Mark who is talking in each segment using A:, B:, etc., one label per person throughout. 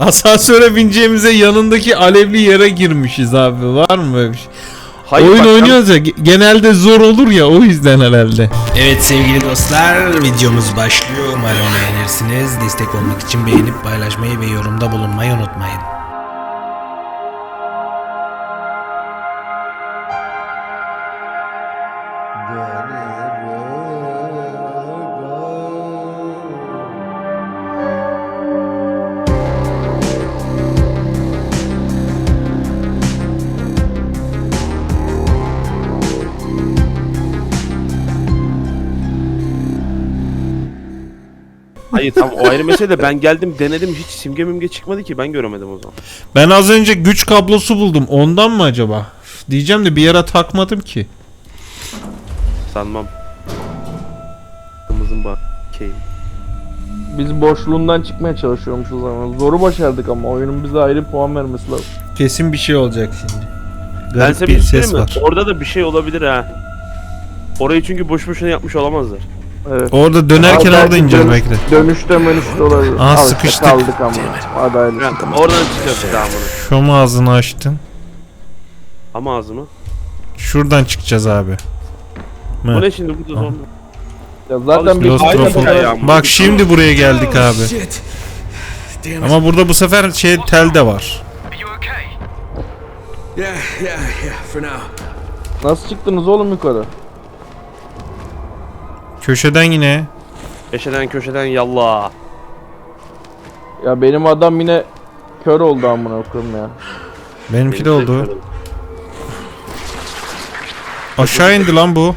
A: Asansöre bineceğimize yanındaki alevli yere girmişiz abi. Var mı böyle bir şey?
B: Hayır,
A: Oyun
B: bak,
A: oynuyoruz ya ge- genelde zor olur ya o yüzden herhalde.
C: Evet sevgili dostlar videomuz başlıyor. Umarım beğenirsiniz. Destek olmak için beğenip paylaşmayı ve yorumda bulunmayı unutmayın.
B: Hayır tam o ayrı mesele de ben geldim denedim hiç simge mimge çıkmadı ki ben göremedim o zaman.
A: Ben az önce güç kablosu buldum. Ondan mı acaba? Diyeceğim de bir yere takmadım ki.
B: Sanmam. Kımızın bak. Keyim.
D: Biz boşluğundan çıkmaya çalışıyormuşuz ama zoru başardık ama oyunun bize ayrı puan vermesi lazım.
A: Kesin bir şey olacak şimdi.
B: Ben
A: Garip
B: size
A: bir
B: bir şey
A: ses
B: söyleyeyim mi?
A: var.
B: Orada da bir şey olabilir ha. Orayı çünkü boş boşuna yapmış olamazlar.
D: Evet.
A: Orada dönerken orada
D: belki
A: ineceğiz belki de.
D: Dönüşte menüşte olabilir.
A: Aa,
D: Al işte
A: sıkıştık.
D: kaldık ama. Hadi hayırlısı.
B: Yani oradan çıkacağız daha bunu.
A: Şu mu ağzını açtın?
B: Ama ağzımı.
A: Şuradan çıkacağız abi.
B: Bu ne şimdi burada zombi?
D: Ya zaten bir
A: Lost
B: Aynen.
A: Bak şimdi buraya geldik abi.
C: Damn it.
A: Ama burada bu sefer şey tel de var.
D: Nasıl çıktınız oğlum yukarı?
A: Köşeden yine.
B: Köşeden köşeden yallah.
D: Ya benim adam yine kör oldu amına koyayım ya.
A: Benimki de oldu. Aşağı indi lan bu.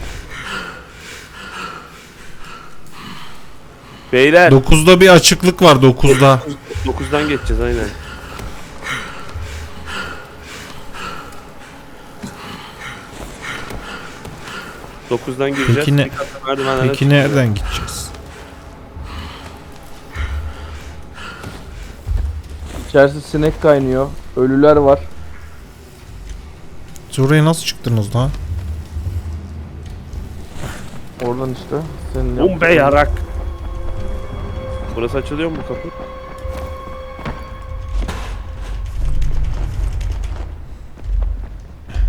B: Beyler
A: 9'da bir açıklık var 9'da.
B: 9'dan geçeceğiz aynen. Dokuzdan gireceğiz.
A: Peki ne- Peki nereden gideceğiz?
D: İçerisi sinek kaynıyor. Ölüler var.
A: Siz oraya nasıl çıktınız lan?
D: Oradan işte. Senin
B: Bum
D: yaptığın-
B: be yarak. Burası açılıyor mu bu kapı?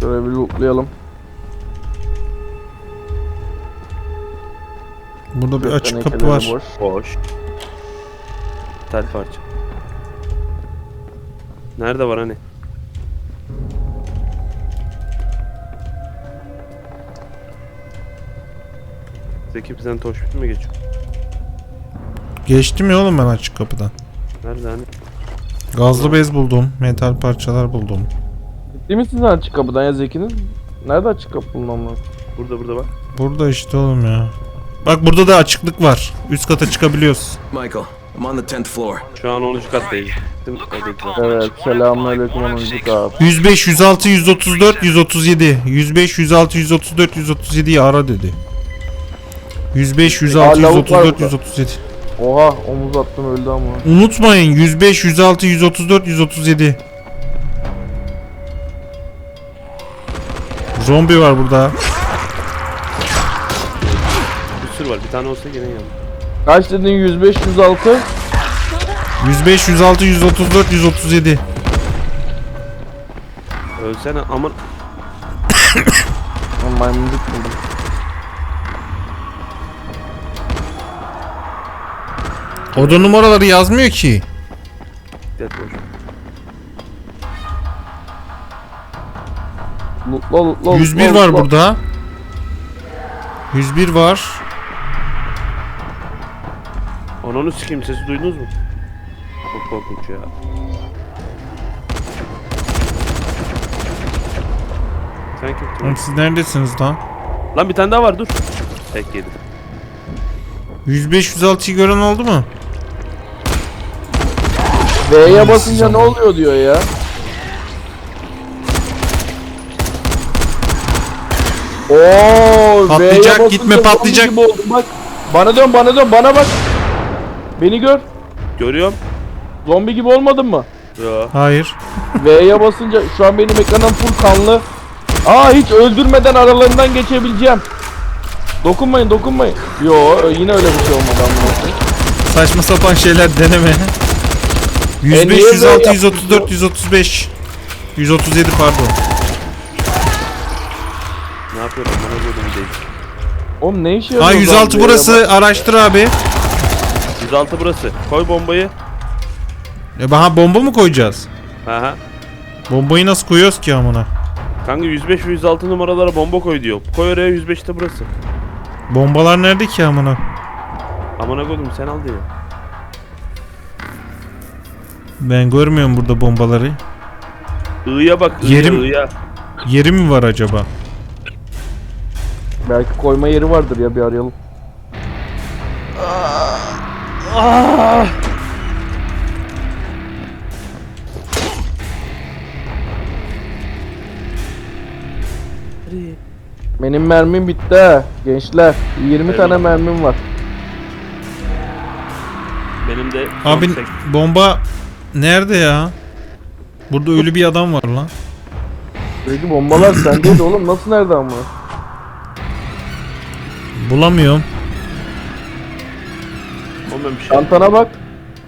D: Şöyle bir lootlayalım.
A: Burada bir açık kapı var.
D: Boş.
B: Boş. Tel parça. Nerede var hani? Zeki bizden toşbit mi geçiyor?
A: Geçtim ya oğlum ben açık kapıdan.
B: Nerede hani?
A: Gazlı bez buldum. Metal parçalar buldum.
D: Ciddi misin sen açık kapıdan ya Zeki'nin? Nerede açık kapı bunun amına?
B: Burada burada bak.
A: Burada işte oğlum ya. Bak burada da açıklık var. Üst kata çıkabiliyoruz.
E: Michael, I'm on the 10th floor.
B: Şu an 10. kattayız. Değil mi?
D: Evet. Selamünaleyküm 10. kat.
A: 105, 106, 134, 137. 105, 106, 134, 137'yi ara dedi. 105, 106,
D: Aa, lavuk var
A: 134,
D: burada.
A: 137.
D: Oha omuz attım öldü ama.
A: Unutmayın 105, 106, 134, 137. Zombi var burada.
B: Sürü var. Bir tane olsa gene yandı.
D: Kaç dedin 105 106?
A: 105, 106, 134, 137.
B: Ölsene aman.
D: Lan Maymuncuk buldum.
A: Oda numaraları yazmıyor ki.
B: Dikkat boş.
D: Lootla lootla
A: 101
D: lootla,
A: var
D: lootla.
A: burada. 101 var.
B: Ananı sikeyim sesi duydunuz mu? Çok korkunç ya. Sen kimsin?
A: Oğlum siz neredesiniz lan?
B: Lan bir tane daha var dur. Tek yedim.
A: 105, 106'yı gören oldu mu?
D: V'ye basınca ne oluyor diyor ya. Oo,
A: Patlayacak,
D: basınca
A: gitme, patlayacak.
D: gibi Bak. Bana dön bana dön bana bak. Beni gör.
B: Görüyorum.
D: Zombi gibi olmadın mı?
B: Yo.
A: Hayır.
D: V'ye basınca şu an benim ekranım full kanlı. Aa hiç öldürmeden aralarından geçebileceğim. Dokunmayın dokunmayın. Yo yine öyle bir şey olmadı koyayım.
A: Saçma sapan şeyler deneme. 105,
D: niye böyle
A: 106,
D: yaptın
A: 134, 135. 137 pardon.
B: Ne yapıyorum bana değil.
D: Oğlum ne işe
A: Ha
D: yarıyor?
A: 106
D: lan bu
A: burası araştır abi.
B: 106 burası. Koy bombayı.
A: E ha bomba mı koyacağız?
B: Aha.
A: Bombayı nasıl koyuyoruz ki amına?
B: Kanka 105 ve 106 numaralara bomba koy diyor. Koy oraya 105 de burası.
A: Bombalar nerede ki amına?
B: Amına koydum sen al diyor.
A: Ben görmüyorum burada bombaları.
B: I'ya bak I'ya
A: Yerim-
B: I'ya.
A: Yeri mi var acaba?
D: Belki koyma yeri vardır ya bir arayalım. Benim mermim bitti ha gençler. 20 tane
B: Eyvallah.
D: mermim var.
B: Benim de
A: Abi bomba nerede ya? Burada ölü bir adam var lan.
D: Peki bombalar sendeydi oğlum nasıl nerede ama?
A: Bulamıyorum.
B: Olmamış şey.
D: Çantana bak.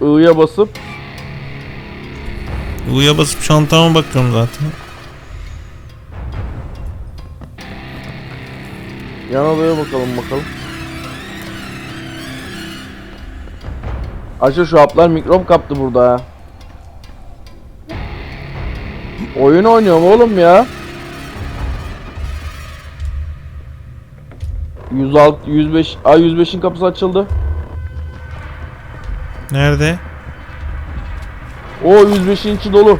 D: I'ya basıp
A: U'ya basıp çantama bakıyorum zaten.
D: yan odaya bakalım bakalım. Aşağı şu haplar mikrop kaptı burada ha. Oyun oynuyorum oğlum ya. 106 105 Ay 105'in kapısı açıldı.
A: Nerede?
D: O 105'in içi dolu.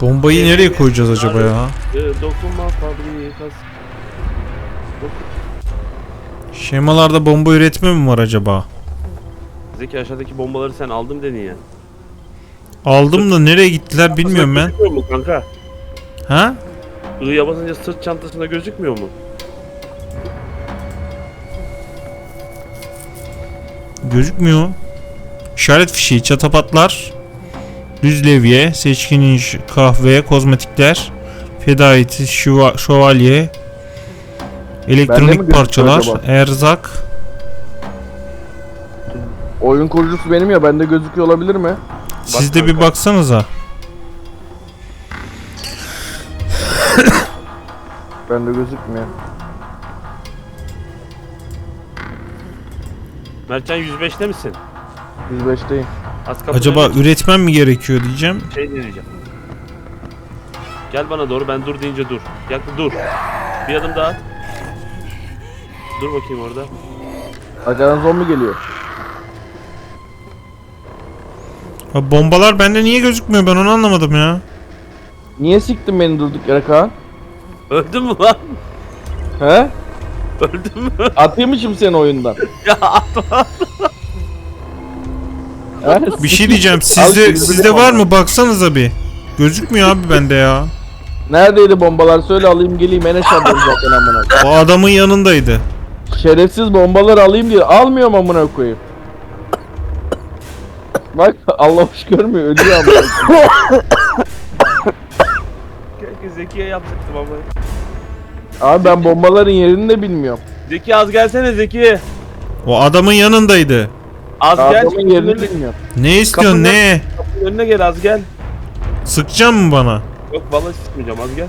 A: Bombayı nereye koyacağız acaba ya?
B: Ee, dokunma fabrikas.
A: Şemalarda bomba üretme mi var acaba?
B: Zeki aşağıdaki bombaları sen aldım dedin ya.
A: Aldım da nereye gittiler bilmiyorum ben.
B: Gözükmüyor mu kanka?
A: Ha?
B: I'ya basınca sırt çantasında gözükmüyor mu?
A: Gözükmüyor. İşaret fişeği, çatapatlar, düz levye, seçkin iş, kahve, kozmetikler, fedaiti, şuva- şövalye, elektronik parçalar,
D: acaba?
A: erzak.
D: Oyun kurucusu benim ya bende gözüküyor olabilir mi?
A: Siz de bir
B: kanka.
A: baksanıza.
D: Bende gözükmüyor.
B: Mertcan 105'te misin?
D: 105'teyim.
B: Az kapıda
A: Acaba
B: bir
A: üretmem mi gerekiyor diyeceğim.
B: şey diyeceğim. Gel bana doğru ben dur deyince dur. Yak dur. Bir adım daha at. Dur bakayım orada.
D: Arkadan zombi geliyor.
A: Ha, bombalar bende niye gözükmüyor ben onu anlamadım ya.
D: Niye siktin beni durduk yere Kaan?
B: Öldün mü lan?
D: He?
B: Öldün mü?
D: Atayım mı şimdi seni oyundan?
B: ya atma.
D: He?
A: Bir şey diyeceğim sizde sizde var mı baksanıza bir. Gözükmüyor abi bende ya.
D: Neredeydi bombalar? Söyle alayım geleyim en aşağıdayım zaten amına.
A: O adamın yanındaydı.
D: Şerefsiz bombaları alayım diye almıyorum amına koyayım. Bak Allah hoş görmüyor ölüyor amına.
B: Keşke Zeki'ye yapacaktım ama.
D: Abi ben bombaların yerini de bilmiyorum.
B: Zeki az gelsene Zeki.
A: O adamın yanındaydı.
B: Az gel.
D: Adamın yerini
B: önüne,
D: bilmiyorum.
A: Ne istiyorsun
B: Kapından-
A: ne?
B: kapının önüne gel az gel.
A: Sıkacak mı bana?
B: Yok vallahi sıkmayacağım az gel.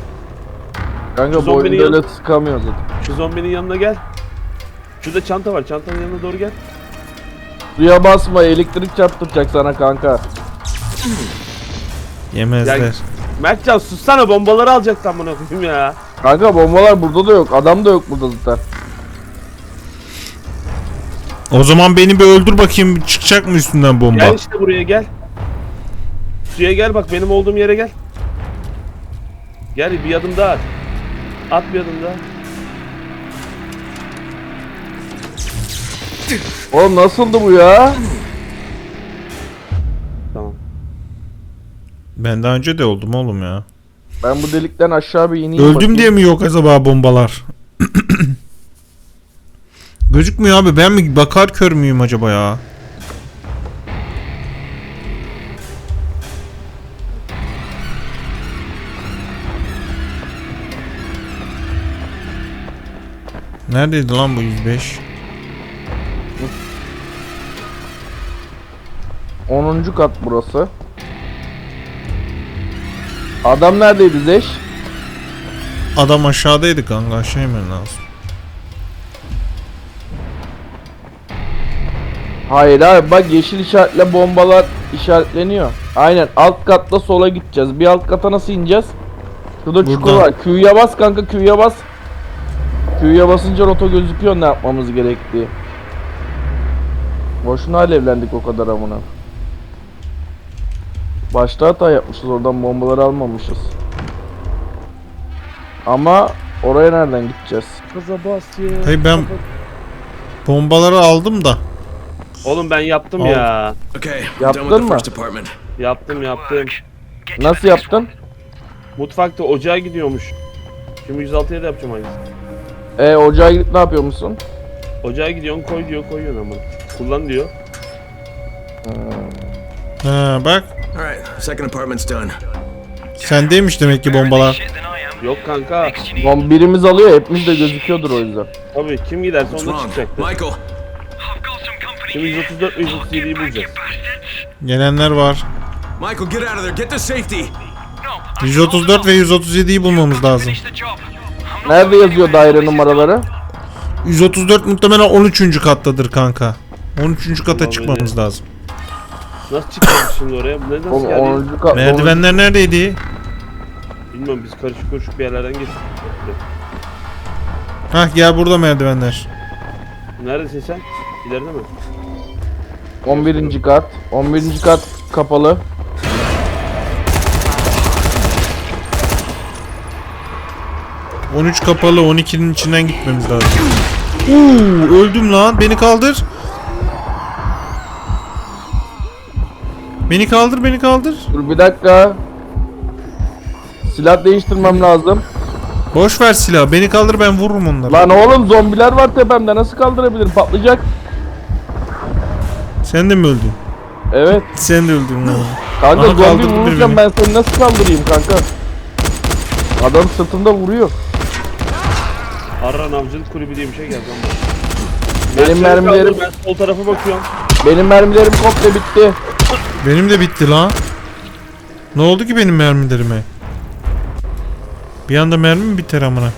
D: Kanka bu
B: Zombinin
D: oyunda
B: yanı-
D: öyle sıkamıyor zaten.
B: Şu zombinin yanına gel. Şurada çanta var. Çantanın yanına doğru gel.
D: Suya basma elektrik çarptıracak sana kanka.
A: Yemezler.
B: Mertcan sussana bombaları alacaktım bunu koyayım ya.
D: Kanka bombalar burada da yok. Adam da yok burada zaten.
A: O zaman beni bir öldür bakayım çıkacak mı üstünden bomba?
B: Gel işte buraya gel. Suya gel bak benim olduğum yere gel. Gel bir adım daha at. At bir adım daha.
D: Oğlum nasıldı bu ya?
A: Ben daha önce de oldum oğlum ya.
D: Ben bu delikten aşağı bir ineyim
A: Öldüm
D: bakayım.
A: diye mi yok acaba bombalar? Gözükmüyor abi ben mi bakar kör müyüm acaba ya? Neredeydi lan bu 105?
D: 10. kat burası. Adam neredeydi Zeş?
A: Adam aşağıdaydı kanka aşağı inmen lazım.
D: Hayır abi bak yeşil işaretle bombalar işaretleniyor. Aynen alt katta sola gideceğiz. Bir alt kata nasıl ineceğiz? Şurada çukur
A: Buradan.
D: var. Q'ya bas kanka Q'ya bas. Q'ya basınca rota gözüküyor ne yapmamız gerektiği. Boşuna alevlendik o kadar amına. Başta hata yapmışız oradan bombaları almamışız. Ama oraya nereden gideceğiz?
B: Kıza bas ya.
A: Hayır ben bombaları aldım da.
B: Oğlum ben yaptım
A: Al.
B: ya.
E: Okay,
D: Yaptın mı?
B: Yaptım yaptım.
D: Nasıl yaptın?
B: Mutfakta ocağa gidiyormuş. Şimdi 106'ya da yapacağım aynısını.
D: E ocağa gidip ne yapıyor musun?
B: Ocağa gidiyorsun koy diyor koyuyorsun ama. Kullan diyor.
A: Ha bak.
E: All right, second apartment's done.
A: Sendeymiş demek ki bombalar.
B: Yok kanka.
D: Lan birimiz alıyor hepimiz de gözüküyordur o yüzden.
B: Tabii kim giderse
E: What's
B: onda
E: wrong?
B: çıkacaktır.
E: Michael,
B: Şimdi 134 ve 137'yi bulacağız.
A: Gelenler var.
E: Michael, get out of there. Get to safety.
A: 134 ve 137'yi bulmamız lazım.
D: Nerede yazıyor daire numaraları?
A: 134 muhtemelen 13. kattadır kanka. 13. kata çıkmamız lazım.
B: Nasıl çıkacağız şimdi oraya? Ne nasıl
D: Oğlum
B: geldi?
D: 10. kat.
A: Merdivenler neredeydi?
B: Bilmiyorum biz karışık karışık bir yerlerden geçtik.
A: Hah gel burada merdivenler.
B: Neredesin sen? İleride mi?
D: 11. kat. 11. kat kapalı.
A: On 13 kapalı 12'nin içinden gitmemiz lazım. Uuu öldüm lan beni kaldır. Beni kaldır beni kaldır.
D: Dur bir dakika. Silah değiştirmem lazım.
A: Boş ver silahı beni kaldır ben vururum onları.
D: Lan oğlum zombiler var tepemde nasıl kaldırabilirim patlayacak.
A: Sen de mi öldün?
D: Evet.
A: Sen de öldün lan.
D: Kanka
A: Aha,
D: zombi vururken ben seni nasıl kaldırayım kanka? Adam sırtında vuruyor.
B: Arran Avcılık Kulübü diye bir şey geldi ama.
D: Benim mermilerim
B: kaldır, Ben sol tarafa bakıyorum.
D: benim mermilerim komple bitti.
A: Benim de bitti lan. Ne oldu ki benim mermilerime? Bir anda mermi mi biter amına?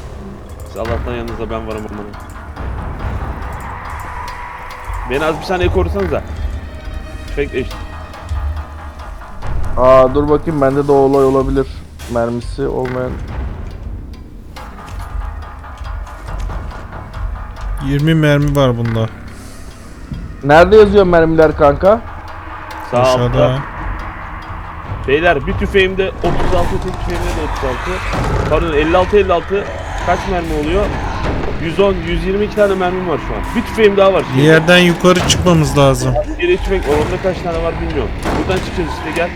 B: Siz Allah'tan yanınızda ben varım amına. Beni az bir saniye korusanıza. Bekle işte.
D: Aa dur bakayım bende de o olay olabilir. Mermisi olmayan.
A: 20 mermi var bunda.
D: Nerede yazıyor mermiler kanka?
B: Sağ
A: Aşağıda.
B: altta. Beyler bir tüfeğimde 36, tek tüfeğimde de 36. Pardon 56 56 kaç mermi oluyor? 110, 122 tane mermim var şu an. Bir tüfeğim daha var.
A: Bir yerden yukarı çıkmamız lazım.
B: Geri tüfek var. Onda kaç tane var bilmiyorum. Buradan çıkacağız işte gel.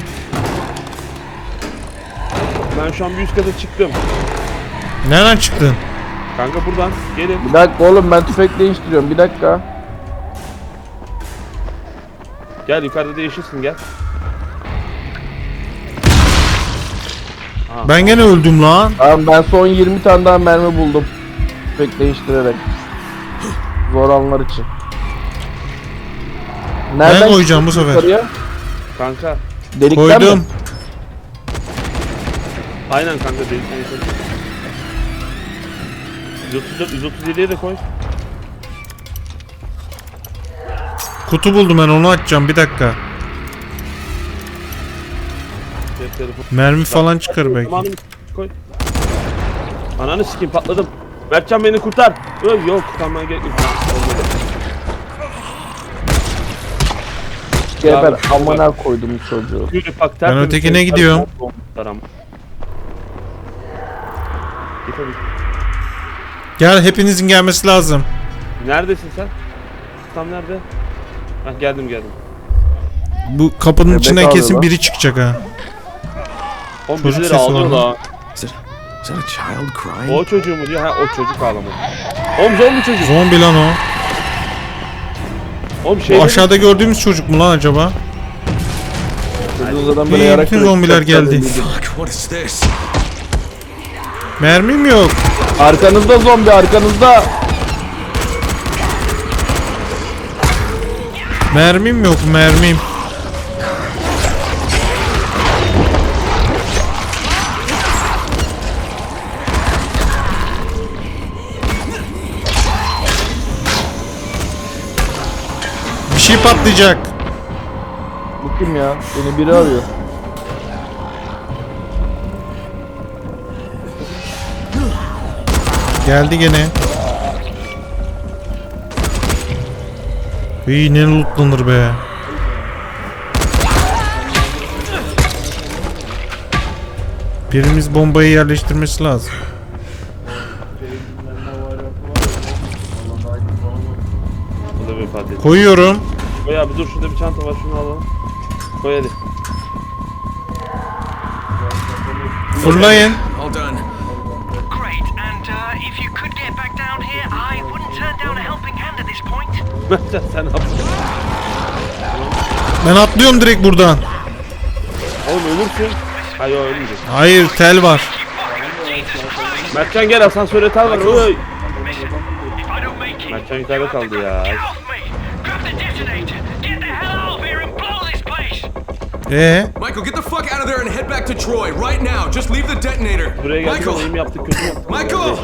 B: Ben şu an bir üst kata çıktım.
A: Nereden çıktın?
B: Kanka buradan gelin.
D: Bir dakika oğlum ben tüfek değiştiriyorum bir dakika.
B: Gel yukarıda değişirsin gel.
A: Ben gene öldüm lan.
D: Tamam ben son 20 tane daha mermi buldum. Tüfek değiştirerek. Zor anlar için.
A: Ben koyacağım bu sefer.
D: yukarıya?
B: Kanka.
D: Delikten
A: Koydum.
D: mi?
B: Aynen kanka delikten yukarı. 134, 137'ye de koy.
A: Kutu buldum ben onu açacağım bir dakika. Mermi falan çıkar belki.
B: Koy. Ananı sikeyim patladım. Mertcan beni kurtar. Yok yok kurtarmaya gerek yok.
D: Geber amına koydum çocuğu.
B: Yürü bak
A: ötekine
B: şey-
A: gidiyorum.
B: Git hadi.
A: Gel hepinizin gelmesi lazım.
B: Neredesin sen? Tam nerede? Hah geldim geldim.
A: Bu kapının
D: Bebek
A: içinden kesin
D: lan.
A: biri çıkacak ha.
B: Oğlum
A: Çocuk
B: birileri
A: sesi var
B: ağlıyor la.
E: Is it? Is that a child crying?
B: O çocuğu mu diyor? Ha o çocuk ağlamadı. Oğlum zombi çocuk.
A: Zombi lan o.
B: Oğlum
A: Bu
B: şey
A: aşağıda gördüğümüz çocuk mu lan acaba?
D: Çocuğu zaten
A: İyi,
D: böyle yarak
A: bütün zombiler geldi.
E: Fuck, what is this?
A: Mermim yok.
D: Arkanızda zombi arkanızda.
A: Mermim yok mermim. Bir şey patlayacak.
D: Bu kim ya? Beni biri arıyor.
A: Geldi gene. İyi ne lootlanır be. Birimiz bombayı yerleştirmesi lazım.
B: Bu da.
A: Koyuyorum.
B: Koy abi dur şurada bir çanta var şunu alalım. Koy hadi.
A: Fırlayın.
B: Mertcan sen yaptın?
A: Ben atlıyorum direkt buradan.
B: Oğlum ölürsün. Hayır ölmeyecek.
A: Hayır tel var.
B: Mertcan gel asansöre tel var. Oy. Mertcan yukarıda kaldı ya.
A: Ee,
E: Michael, get the fuck out of there and head back to Troy right now. Just leave the detonator.
B: Buraya geldik
E: Michael!
B: yaptık kötü yaptık?
E: Michael!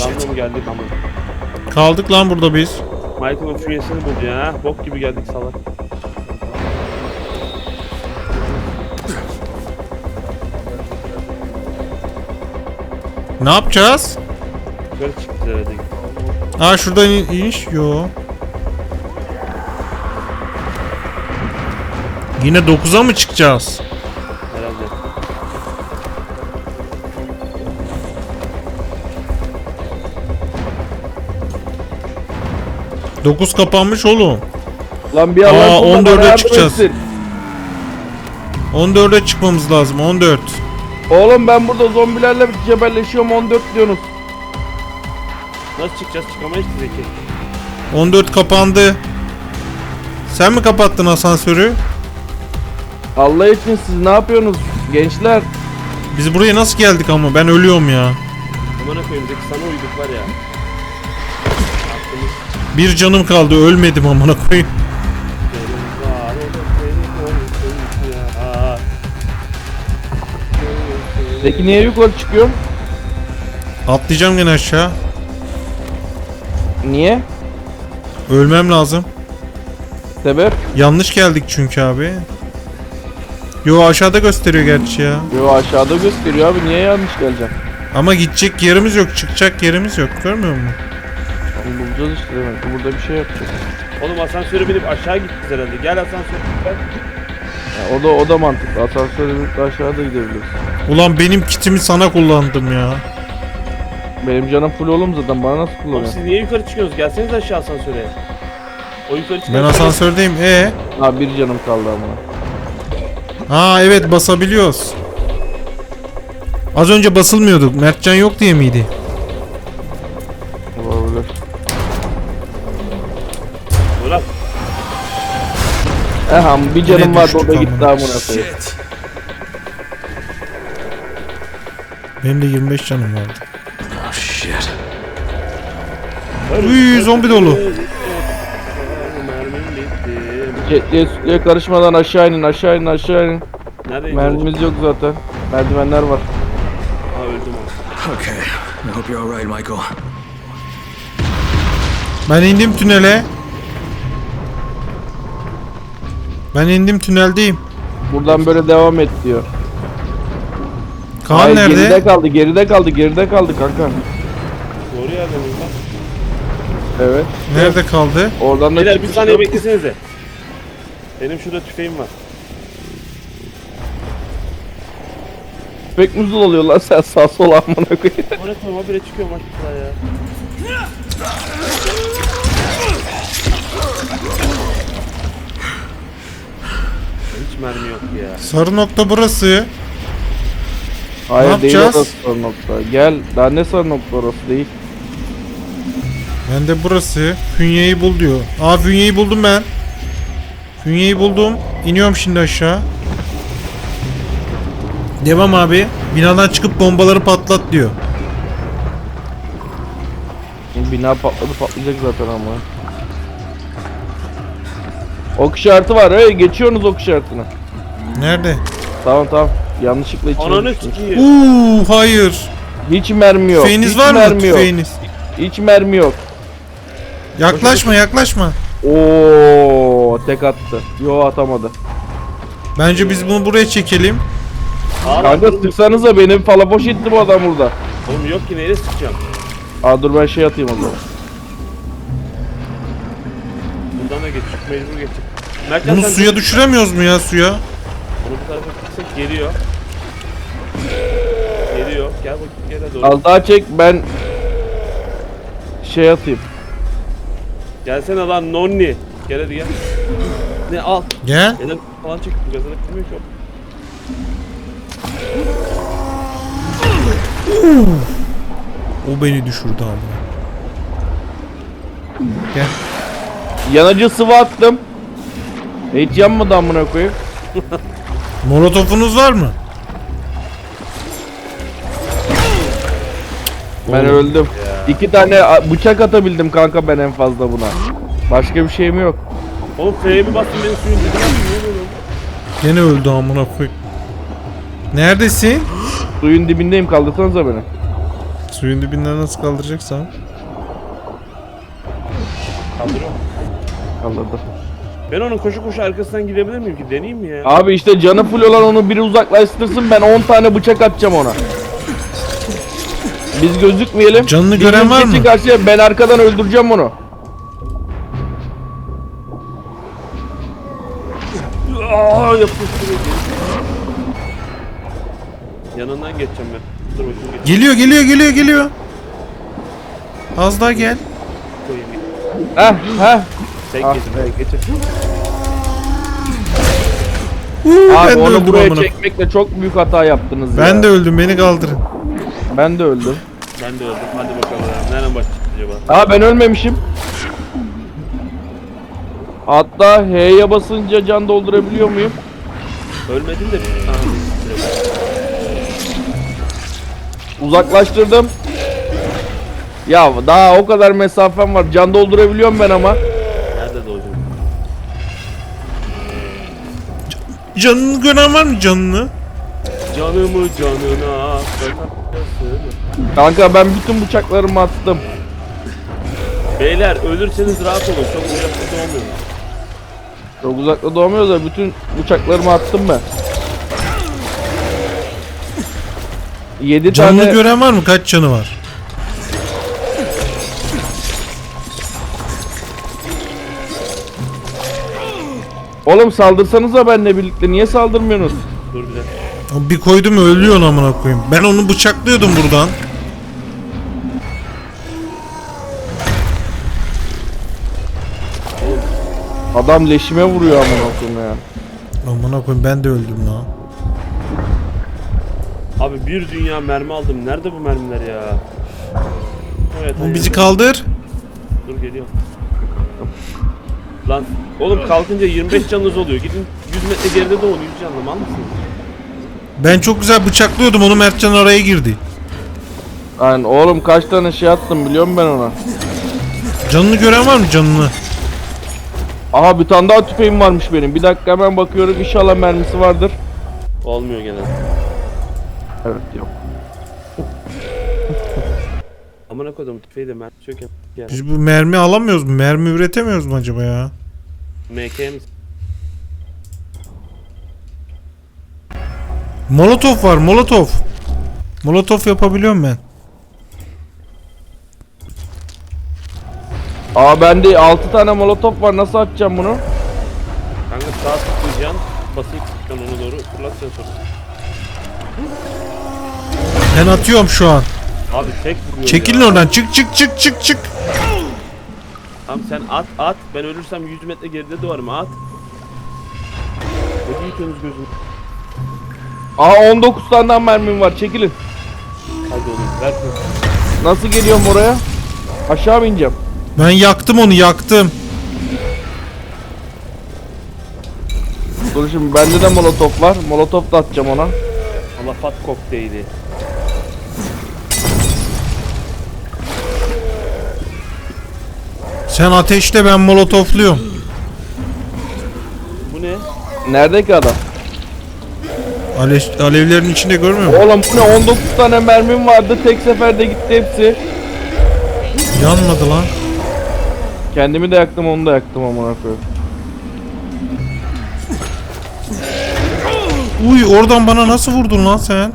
B: Random geldik ama.
A: kaldık lan burada biz.
B: Michael'ın füyesini buldu ya. Bok gibi geldik salak.
A: Ne yapacağız?
B: Yukarı çıktık herhalde.
A: Aa şuradan in- iniş. Yo. Yine 9'a mı çıkacağız? 9 kapanmış oğlum.
D: Lan bir
A: Aa,
D: Allah'ın kuluna
A: 14'e çıkacağız. etsin. 14'e çıkmamız lazım 14.
D: Oğlum ben burada zombilerle cebelleşiyorum 14 diyorsunuz.
B: Nasıl çıkacağız? Çıkamayız Zeki.
A: 14 kapandı. Sen mi kapattın asansörü?
D: Allah için siz ne yapıyorsunuz gençler?
A: Biz buraya nasıl geldik ama ben ölüyorum ya.
B: Amına koyayım sana uyduk var ya.
A: Bir canım kaldı ölmedim amına koyayım.
D: Peki niye yukarı çıkıyorum?
A: Atlayacağım gene aşağı.
D: Niye?
A: Ölmem lazım.
D: Sebep?
A: Yanlış geldik çünkü abi. Yo aşağıda gösteriyor gerçi ya.
D: Yo aşağıda gösteriyor abi niye yanlış geleceğim?
A: Ama gidecek yerimiz yok, çıkacak yerimiz yok. Görmüyor musun?
D: Onu bulacağız işte demek ki burada bir şey yapacağız.
B: Oğlum asansöre binip aşağı gittik herhalde. Gel asansör. Gel.
D: Ya o da o da mantıklı. Asansöre binip aşağıda gidebiliriz.
A: Ulan benim kitimi sana kullandım ya.
D: Benim canım full oğlum zaten bana nasıl
B: Oğlum
D: kullanıyor?
B: siz niye yukarı çıkıyorsunuz? Gelseniz aşağı asansöre. O yukarı çıkan
A: Ben asansördeyim. E.
D: Ha bir canım kaldı ama.
A: Ha evet basabiliyoruz. Az önce basılmıyorduk. Mertcan yok diye miydi?
D: Eham bir canım da
A: düştük
D: gitti
A: amına.
D: amına koyayım.
E: Shit.
A: Benim de 25 canım vardı.
E: Oh shit.
A: Uy zombi dolu.
B: Mermim bitti.
D: Jetliye sütlüye karışmadan aşağı inin aşağı inin aşağı inin.
B: Nerede
D: Mermimiz yok zaten. Merdivenler var.
B: Ha öldüm abi.
E: Okay. I hope you're all right, Michael.
A: Ben indim tünele. Ben indim tüneldeyim.
D: Buradan böyle devam et diyor.
A: Kaan
D: Hayır,
A: nerede?
D: Geride kaldı geride kaldı geride kaldı kanka.
B: Doğru yerden miyim lan?
D: Evet.
A: Nerede kaldı?
D: Oradan da
B: Beyler bir
D: çıkış
B: saniye
D: yok.
B: beklesenize. Benim şurada tüfeğim var.
D: Pek muzul oluyor lan sen sağ sol amına koyayım.
B: Oraya koyma bire çıkıyorum aşağı ya. Mermi yok ya.
A: Sarı nokta burası.
D: Hayır
A: Ne
D: değil
A: yapacağız?
D: orası sarı nokta. Gel daha ne sarı nokta orası değil.
A: Ben de burası. Fünyeyi bul diyor. Aa fünyeyi buldum ben. Fünyeyi buldum. İniyorum şimdi aşağı. Devam abi. Binadan çıkıp bombaları patlat diyor.
D: Bina patladı patlayacak zaten ama. Ok işareti var. Hey geçiyorsunuz ok işaretini.
A: Nerede?
D: Tamam tamam. Yanlışlıkla içine
B: Ananı
D: düştüm.
B: sikiyim.
A: Uuu hayır.
D: Hiç mermi yok.
A: Tüfeğiniz
D: hiç
A: var mı?
D: mermi yok.
A: Tüfeğiniz.
D: Hiç mermi yok.
A: Yaklaşma yaklaşma.
D: Oo tek attı. Yo atamadı.
A: Bence biz bunu buraya çekelim.
B: Aa,
D: Kanka
B: dur,
D: sıksanıza benim falaboş etti bu adam burada.
B: Oğlum yok ki neyle sıkacağım?
D: Aa dur ben şey atayım o zaman.
B: Buradan da geçecek mecbur geçecek. Mertcan
A: Bunu
B: sen
A: suya düşüremiyoruz mu ya suya?
B: Onu bu tarafa gitsek geliyor. Geliyor. Gel bakayım gel hadi. oğlum.
D: Az daha çek ben şey atayım.
B: Gelsene lan nonni. Gel hadi gel. Ne al.
A: Gel.
B: Gel falan çek. Gazını kırmıyor ki o.
A: O beni düşürdü ama. Gel.
D: Yanıcı sıvı attım. Hiç yanmadı amına koyayım.
A: Molotofunuz var mı?
D: Ben öldüm. İki tane a- bıçak atabildim kanka ben en fazla buna. Başka bir şeyim yok.
B: Oğlum F'ye bastın beni suyun dibine. Ne oluyor?
A: Gene öldü amına koy. Neredesin?
D: Suyun dibindeyim kaldırsanıza beni.
A: Suyun dibinden nasıl kaldıracaksan.
B: Kaldırıyorum. Ben onun koşu koşu arkasından gidebilir miyim ki? Deneyeyim mi ya?
D: Abi işte canı full olan onu biri uzaklaştırsın ben 10 tane bıçak atacağım ona. Biz gözükmeyelim.
A: Canını
D: Bir
A: gören var mı?
D: Karşıya ben arkadan öldüreceğim onu.
B: Aa yapıştırıyor. Yanından geçeceğim ben. Dur bakayım
A: Geliyor geliyor geliyor geliyor. Az daha gel.
B: koyayım.
D: Heh heh.
B: Tek
D: Ah be, geçin.
A: Uuu,
D: Abi
A: ben
D: onu
A: öldüm
D: buraya
A: amına.
D: çekmekle çok büyük hata yaptınız ya.
A: Ben de öldüm beni kaldırın.
D: Ben de öldüm.
B: Ben de öldüm. Hadi bakalım. Nereden başlayacak acaba?
D: Aa ben ölmemişim. Hatta H'ye basınca can doldurabiliyor muyum?
B: Ölmedin de. Direkt.
D: Uzaklaştırdım. Ya daha o kadar mesafem var. Can doldurabiliyorum ben ama.
A: Canını gören var mı canını?
B: Canımı canına.
D: Kanka ben bütün bıçaklarımı attım.
B: Beyler ölürseniz rahat olun. Çok uzakta olmuyor.
D: Çok uzakta doğmuyor da bütün bıçaklarımı attım ben. 7
A: Canını
D: tane
A: gören var mı? Kaç canı var?
D: Oğlum saldırsanıza benle birlikte niye saldırmıyorsunuz?
B: Dur bir dakika.
A: Bir koydum ölüyor amına koyayım. Ben onu bıçaklıyordum buradan.
D: Adam leşime vuruyor amına koyayım ya.
A: Amına koyayım ben de öldüm lan.
B: Abi bir dünya mermi aldım. Nerede bu mermiler ya? Evet.
A: Bizi kaldır.
B: Dur geliyor. Lan oğlum kalkınca 25 canınız oluyor. Gidin 100 metre geride doğun 100 canlı mal mısınız?
A: Ben çok güzel bıçaklıyordum onu Mertcan araya girdi.
D: Aynen oğlum kaç tane şey attım biliyorum ben ona.
A: Canını gören var mı canını?
D: Aha bir tane daha tüfeğim varmış benim. Bir dakika hemen bakıyorum inşallah mermisi vardır.
B: Olmuyor gene.
D: Evet yok.
B: Amına koydum tüfeği de mermi çöken. Ya.
A: Biz bu mermi alamıyoruz mu? Mermi üretemiyoruz mu acaba ya?
B: MK mi?
A: Molotov var molotov. Molotov yapabiliyorum ben.
D: Aa bende 6 tane molotof var nasıl atacağım bunu?
B: Kanka sağ tıklayacaksın. Basılı tıklayacaksın ona doğru. Fırlatacaksın sonra.
A: Ben atıyorum şu an.
B: Abi tek vuruyor
A: Çekilin
B: ya.
A: oradan çık çık çık çık çık.
B: Tamam sen at at. Ben ölürsem 100 metre geride doğarım at. Ne büyütüyorsunuz gözünü?
D: Aha 19 tane mermim var çekilin.
B: Hadi oğlum ver.
D: Nasıl geliyorum oraya? Aşağı mı ineceğim?
A: Ben yaktım onu yaktım.
D: Dur şimdi bende de molotof var. Molotof da atacağım ona.
B: Allah fat kokteyli.
A: Sen ateşle ben molotofluyorum.
D: Nerede ki adam?
A: Alev, alevlerin içinde görmüyor musun?
D: Oğlum bu ne 19 tane mermim vardı tek seferde gitti hepsi.
A: Yanmadı lan.
D: Kendimi de yaktım onu da yaktım amına koyayım.
A: Uy oradan bana nasıl vurdun lan sen?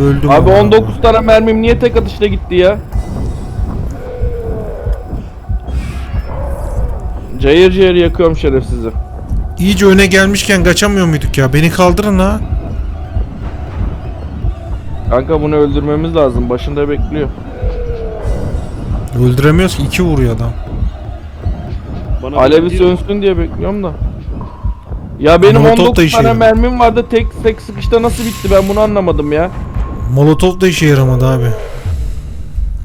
A: Öldüm.
D: Abi
A: ama.
D: 19 tane mermim niye tek atışta gitti ya? Cayır cayır yakıyorum şerefsizi.
A: İyice öne gelmişken kaçamıyor muyduk ya? Beni kaldırın ha.
D: Kanka bunu öldürmemiz lazım. Başında bekliyor.
A: Öldüremiyoruz ki iki vuruyor adam.
B: Bana
D: Alevi
B: bir-
D: sönsün diye bekliyorum da. Ya benim
A: Molotov da
D: 19
A: işe
D: tane
A: yarıyor.
D: mermim vardı. Tek tek sıkışta nasıl bitti ben bunu anlamadım ya.
A: Molotov da işe yaramadı abi.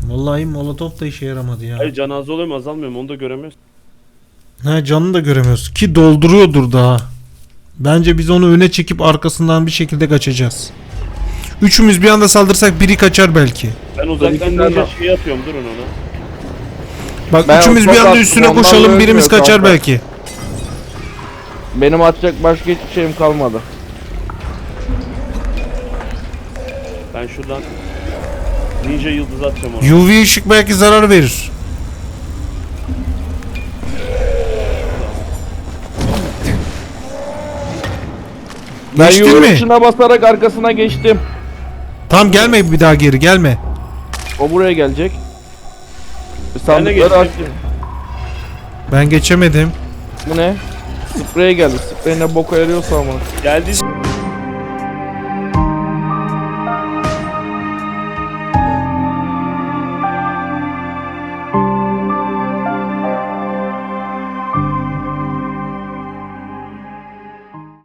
A: Vallahi Molotov da işe yaramadı ya.
B: Hayır cenaze oluyor mu azalmıyor mu onu da göremiyoruz.
A: Ha canını da göremiyoruz. Ki dolduruyordur daha. Bence biz onu öne çekip arkasından bir şekilde kaçacağız. Üçümüz bir anda saldırsak biri kaçar belki.
B: Ben uzaktan ninja şey yapıyorum durun ona.
A: Bak
D: Ben
A: üçümüz bir anda üstüne koşalım birimiz kaçar
D: kanka.
A: belki.
D: Benim atacak başka hiçbir şeyim kalmadı.
B: Ben şuradan ninja yıldız atacağım ona.
A: UV ışık belki zarar verir.
D: Ben
A: Geçtin
D: yürü
A: mi?
D: tuşuna basarak arkasına geçtim.
A: Tam gelme bir daha geri gelme.
D: O buraya gelecek.
B: Ben de
D: Sandıkları aç.
B: geçtim.
A: Ben geçemedim.
D: Bu ne? Spreye geldi. Sprey ne boka yarıyorsa ama.
B: Geldi.